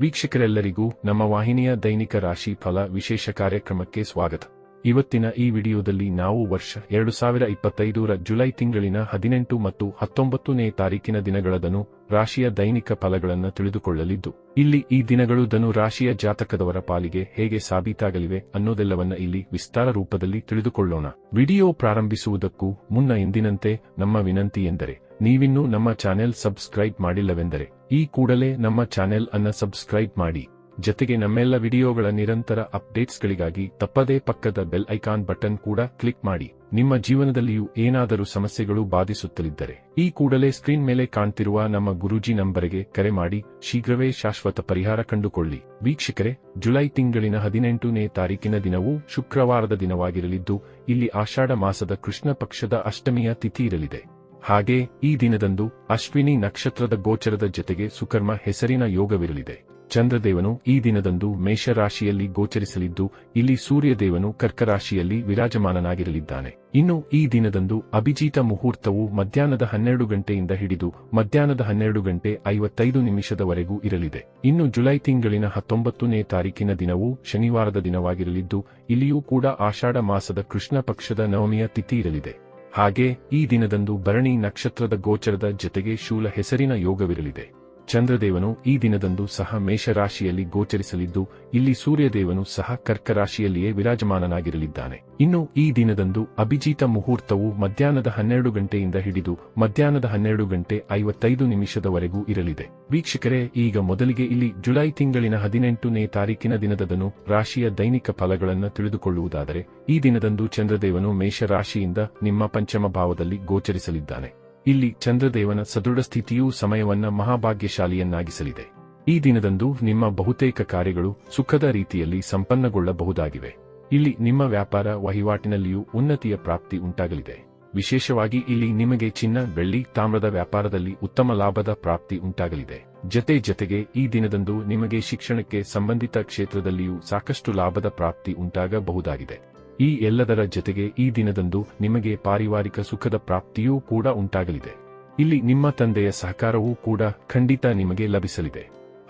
ವೀಕ್ಷಕರೆಲ್ಲರಿಗೂ ನಮ್ಮ ವಾಹಿನಿಯ ದೈನಿಕ ರಾಶಿ ಫಲ ವಿಶೇಷ ಕಾರ್ಯಕ್ರಮಕ್ಕೆ ಸ್ವಾಗತ. ಇವತ್ತಿನ ಈ ವಿಡಿಯೋದಲ್ಲಿ ನಾವು ವರ್ಷ ಎರಡು ಸಾವಿರ ಇಪ್ಪತ್ತೈದರ ಜುಲೈ ತಿಂಗಳಿನ ಹದಿನೆಂಟು ಮತ್ತು ಹತ್ತೊಂಬತ್ತನೇ ತಾರೀಕಿನ ದಿನಗಳದನು ರಾಶಿಯ ದೈನಿಕ ಫಲಗಳನ್ನು ತಿಳಿದುಕೊಳ್ಳಲಿದ್ದು, ಇಲ್ಲಿ ಈ ದಿನಗಳು ಧನು ರಾಶಿಯ ಜಾತಕದವರ ಪಾಲಿಗೆ ಹೇಗೆ ಸಾಬೀತಾಗಲಿವೆ ಅನ್ನೋದೆಲ್ಲವನ್ನ ಇಲ್ಲಿ ವಿಸ್ತಾರ ರೂಪದಲ್ಲಿ ತಿಳಿದುಕೊಳ್ಳೋಣ. ವಿಡಿಯೋ ಪ್ರಾರಂಭಿಸುವುದಕ್ಕೂ ಮುನ್ನ ಎಂದಿನಂತೆ ನಮ್ಮ ವಿನಂತಿ ಎಂದರೆ ನೀವಿನ್ನೂ ನಮ್ಮ ಚಾನೆಲ್ ಸಬ್ಸ್ಕ್ರೈಬ್ ಮಾಡಿಲ್ಲವೆಂದರೆ, ಈ ಕೂಡಲೇ ನಮ್ಮ ಚಾನೆಲ್ ಅನ್ನ ಸಬ್ಸ್ಕ್ರೈಬ್ ಮಾಡಿ. ಜತೆಗೆ ನಮ್ಮೆಲ್ಲ ವಿಡಿಯೋಗಳ ನಿರಂತರ ಅಪ್ಡೇಟ್ಸ್ಗಳಿಗಾಗಿ ತಪ್ಪದೇ ಪಕ್ಕದ ಬೆಲ್ ಐಕಾನ್ ಬಟನ್ ಕೂಡ ಕ್ಲಿಕ್ ಮಾಡಿ. ನಿಮ್ಮ ಜೀವನದಲ್ಲಿಯೂ ಏನಾದರೂ ಸಮಸ್ಯೆಗಳು ಬಾಧಿಸುತ್ತಲಿದ್ದರೆ, ಈ ಕೂಡಲೇ ಸ್ಕ್ರೀನ್ ಮೇಲೆ ಕಾಣ್ತಿರುವ ನಮ್ಮ ಗುರೂಜಿ ನಂಬರಿಗೆ ಕರೆ ಮಾಡಿ. ಶೀಘ್ರವೇ ಶಾಶ್ವತ ಪರಿಹಾರ ಕಂಡುಕೊಳ್ಳಿ. ವೀಕ್ಷಕರೇ, ಜುಲೈ ತಿಂಗಳಿನ ಹದಿನೆಂಟನೇ ತಾರೀಕಿನ ದಿನವೂ ಶುಕ್ರವಾರದ ದಿನವಾಗಿರಲಿದ್ದು, ಇಲ್ಲಿ ಆಷಾಢ ಮಾಸದ ಕೃಷ್ಣ ಪಕ್ಷದ ಅಷ್ಟಮಿಯ ತಿಥಿ ಇರಲಿದೆ. ಹಾಗೆ ಈ ದಿನದಂದು ಅಶ್ವಿನಿ ನಕ್ಷತ್ರದ ಗೋಚರದ ಜತೆಗೆ ಸುಕರ್ಮ ಹೆಸರಿನ ಯೋಗವಿರಲಿದೆ. ಚಂದ್ರದೇವನು ಈ ದಿನದಂದು ಮೇಷರಾಶಿಯಲ್ಲಿ ಗೋಚರಿಸಲಿದ್ದು, ಇಲ್ಲಿ ಸೂರ್ಯದೇವನು ಕರ್ಕರಾಶಿಯಲ್ಲಿ ವಿರಾಜಮಾನನಾಗಿರಲಿದ್ದಾನೆ. ಇನ್ನು ಈ ದಿನದಂದು ಅಭಿಜೀತ ಮುಹೂರ್ತವು ಮಧ್ಯಾಹ್ನದ ಹನ್ನೆರಡು ಗಂಟೆಯಿಂದ ಹಿಡಿದು ಮಧ್ಯಾಹ್ನದ ಹನ್ನೆರಡು ಗಂಟೆ ಐವತ್ತೈದು ನಿಮಿಷದವರೆಗೂ ಇರಲಿದೆ. ಇನ್ನು ಜುಲೈ ತಿಂಗಳಿನ ಹತ್ತೊಂಬತ್ತನೇ ತಾರೀಕಿನ ದಿನವೂ ಶನಿವಾರದ ದಿನವಾಗಿರಲಿದ್ದು, ಇಲ್ಲಿಯೂ ಕೂಡ ಆಷಾಢ ಮಾಸದ ಕೃಷ್ಣ ಪಕ್ಷದ ನವಮಿಯ ತಿಥಿ ಇರಲಿದೆ. ಹಾಗೆ ಈ ದಿನದಂದು ಭರಣಿ ನಕ್ಷತ್ರದ ಗೋಚರದ ಜತೆಗೆ ಶೂಲ ಹೆಸರಿನ ಯೋಗವಿರಲಿದೆ. ಚಂದ್ರದೇವನು ಈ ದಿನದಂದು ಸಹ ಮೇಷರಾಶಿಯಲ್ಲಿ ಗೋಚರಿಸಲಿದ್ದು, ಇಲ್ಲಿ ಸೂರ್ಯದೇವನು ಸಹ ಕರ್ಕರಾಶಿಯಲ್ಲಿಯೇ ವಿರಾಜಮಾನನಾಗಿರಲಿದ್ದಾನೆ. ಇನ್ನು ಈ ದಿನದಂದು ಅಭಿಜೀತ ಮುಹೂರ್ತವು ಮಧ್ಯಾಹ್ನದ ಹನ್ನೆರಡು ಗಂಟೆಯಿಂದ ಹಿಡಿದು ಮಧ್ಯಾಹ್ನದ ಹನ್ನೆರಡು ಗಂಟೆ ಐವತ್ತೈದು ನಿಮಿಷದವರೆಗೂ ಇರಲಿದೆ. ವೀಕ್ಷಕರೇ, ಈಗ ಮೊದಲಿಗೆ ಇಲ್ಲಿ ಜುಲೈ ತಿಂಗಳಿನ ಹದಿನೆಂಟನೇ ತಾರೀಕಿನ ದಿನದದನು ರಾಶಿಯ ದೈನಿಕ ಫಲಗಳನ್ನು ತಿಳಿದುಕೊಳ್ಳುವುದಾದರೆ, ಈ ದಿನದಂದು ಚಂದ್ರದೇವನು ಮೇಷರಾಶಿಯಿಂದ ನಿಮ್ಮ ಪಂಚಮ ಭಾವದಲ್ಲಿ ಗೋಚರಿಸಲಿದ್ದಾನೆ. ಇಲ್ಲಿ ಚಂದ್ರದೇವನ ಸದೃಢ ಸ್ಥಿತಿಯೂ ಸಮಯವನ್ನ ಮಹಾಭಾಗ್ಯಶಾಲಿಯನ್ನಾಗಿಸಲಿದೆ. ಈ ದಿನದಂದು ನಿಮ್ಮ ಬಹುತೇಕ ಕಾರ್ಯಗಳು ಸುಖದ ರೀತಿಯಲ್ಲಿ ಸಂಪನ್ನಗೊಳ್ಳಬಹುದಾಗಿವೆ. ಇಲ್ಲಿ ನಿಮ್ಮ ವ್ಯಾಪಾರ ವಹಿವಾಟಿನಲ್ಲಿಯೂ ಉನ್ನತಿಯ ಪ್ರಾಪ್ತಿ ಉಂಟಾಗಲಿದೆ. ವಿಶೇಷವಾಗಿ ಇಲ್ಲಿ ನಿಮಗೆ ಚಿನ್ನ, ಬೆಳ್ಳಿ, ತಾಮ್ರದ ವ್ಯಾಪಾರದಲ್ಲಿ ಉತ್ತಮ ಲಾಭದ ಪ್ರಾಪ್ತಿ ಉಂಟಾಗಲಿದೆ. ಜತೆ ಜತೆಗೆ ಈ ದಿನದಂದು ನಿಮಗೆ ಶಿಕ್ಷಣಕ್ಕೆ ಸಂಬಂಧಿತ ಕ್ಷೇತ್ರದಲ್ಲಿಯೂ ಸಾಕಷ್ಟು ಲಾಭದ ಪ್ರಾಪ್ತಿ ಉಂಟಾಗಬಹುದಾಗಿದೆ. ಈ ಎಲ್ಲದರ ಜೊತೆಗೆ ಈ ದಿನದಂದು ನಿಮಗೆ ಪಾರಿವಾರಿಕ ಸುಖದ ಪ್ರಾಪ್ತಿಯೂ ಕೂಡ ಉಂಟಾಗಲಿದೆ. ಇಲ್ಲಿ ನಿಮ್ಮ ತಂದೆಯ ಸಹಕಾರವೂ ಕೂಡ ಖಂಡಿತ ನಿಮಗೆ ಲಭಿಸಲಿದೆ.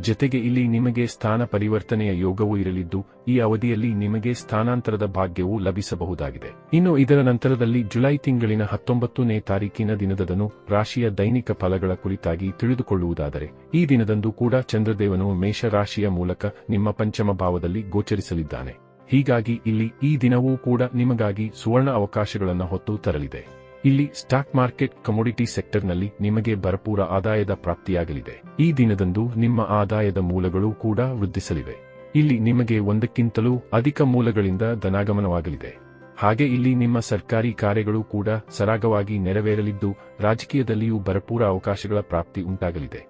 ಜತೆಗೆ ಇಲ್ಲಿ ನಿಮಗೆ ಸ್ಥಾನ ಪರಿವರ್ತನೆಯ ಯೋಗವೂ ಇರಲಿದ್ದು, ಈ ಅವಧಿಯಲ್ಲಿ ನಿಮಗೆ ಸ್ಥಾನಾಂತರದ ಭಾಗ್ಯವೂ ಲಭಿಸಬಹುದಾಗಿದೆ. ಇನ್ನು ಇದರ ನಂತರದಲ್ಲಿ ಜುಲೈ ತಿಂಗಳಿನ ಹತ್ತೊಂಬತ್ತನೇ ತಾರೀಕಿನ ದಿನದದನು ರಾಶಿಯ ದೈನಿಕ ಫಲಗಳ ಕುರಿತಾಗಿ ತಿಳಿದುಕೊಳ್ಳುವುದಾದರೆ, ಈ ದಿನದಂದು ಕೂಡ ಚಂದ್ರದೇವನು ಮೇಷರಾಶಿಯ ಮೂಲಕ ನಿಮ್ಮ ಪಂಚಮ ಭಾವದಲ್ಲಿ ಗೋಚರಿಸಲಿದ್ದಾನೆ. ಹೀಗಾಗಿ ಇಲ್ಲಿ ಈ ದಿನವೂ ಕೂಡ ನಿಮಗಾಗಿ ಸುವರ್ಣ ಅವಕಾಶಗಳನ್ನು ಹೊತ್ತು ತರಲಿದೆ. ಇಲ್ಲಿ ಸ್ಟಾಕ್ ಮಾರ್ಕೆಟ್ ಕಮೋಡಿಟಿ ಸೆಕ್ಟರ್ನಲ್ಲಿ ನಿಮಗೆ ಭರಪೂರ ಆದಾಯದ ಪ್ರಾಪ್ತಿಯಾಗಲಿದೆ. ಈ ದಿನದಂದು ನಿಮ್ಮ ಆದಾಯದ ಮೂಲಗಳು ಕೂಡ ವೃದ್ಧಿಸಲಿವೆ. ಇಲ್ಲಿ ನಿಮಗೆ ಒಂದಕ್ಕಿಂತಲೂ ಅಧಿಕ ಮೂಲಗಳಿಂದ ಧನಾಗಮನವಾಗಲಿದೆ. ಹಾಗೆ ಇಲ್ಲಿ ನಿಮ್ಮ ಸರ್ಕಾರಿ ಕಾರ್ಯಗಳು ಕೂಡ ಸರಾಗವಾಗಿ ನೆರವೇರಲಿದ್ದು, ರಾಜಕೀಯದಲ್ಲಿಯೂ ಭರಪೂರ ಅವಕಾಶಗಳ ಪ್ರಾಪ್ತಿ ಉಂಟಾಗಲಿದೆ.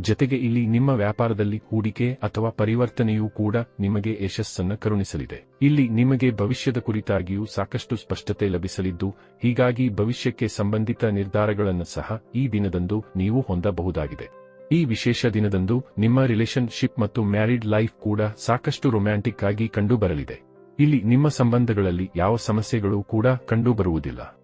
ಜತೆಗೆ ಇಲ್ಲಿ ನಿಮ್ಮ ವ್ಯಾಪಾರದಲ್ಲಿ ಹೂಡಿಕೆ ಅಥವಾ ಪರಿವರ್ತನೆಯೂ ಕೂಡ ನಿಮಗೆ ಯಶಸ್ಸನ್ನು ಕರುಣಿಸಲಿದೆ. ಇಲ್ಲಿ ನಿಮಗೆ ಭವಿಷ್ಯದ ಕುರಿತಾಗಿಯೂ ಸಾಕಷ್ಟು ಸ್ಪಷ್ಟತೆ ಲಭಿಸಲಿದ್ದು, ಹೀಗಾಗಿ ಭವಿಷ್ಯಕ್ಕೆ ಸಂಬಂಧಿತ ನಿರ್ಧಾರಗಳನ್ನು ಸಹ ಈ ದಿನದಂದು ನೀವು ಹೊಂದಬಹುದಾಗಿದೆ. ಈ ವಿಶೇಷ ದಿನದಂದು ನಿಮ್ಮ ರಿಲೇಶನ್ಶಿಪ್ ಮತ್ತು ಮ್ಯಾರಿಡ್ ಲೈಫ್ ಕೂಡ ಸಾಕಷ್ಟು ರೊಮ್ಯಾಂಟಿಕ್ ಆಗಿ ಕಂಡುಬರಲಿದೆ. ಇಲ್ಲಿ ನಿಮ್ಮ ಸಂಬಂಧಗಳಲ್ಲಿ ಯಾವ ಸಮಸ್ಯೆಗಳು ಕೂಡ ಕಂಡುಬರುವುದಿಲ್ಲ.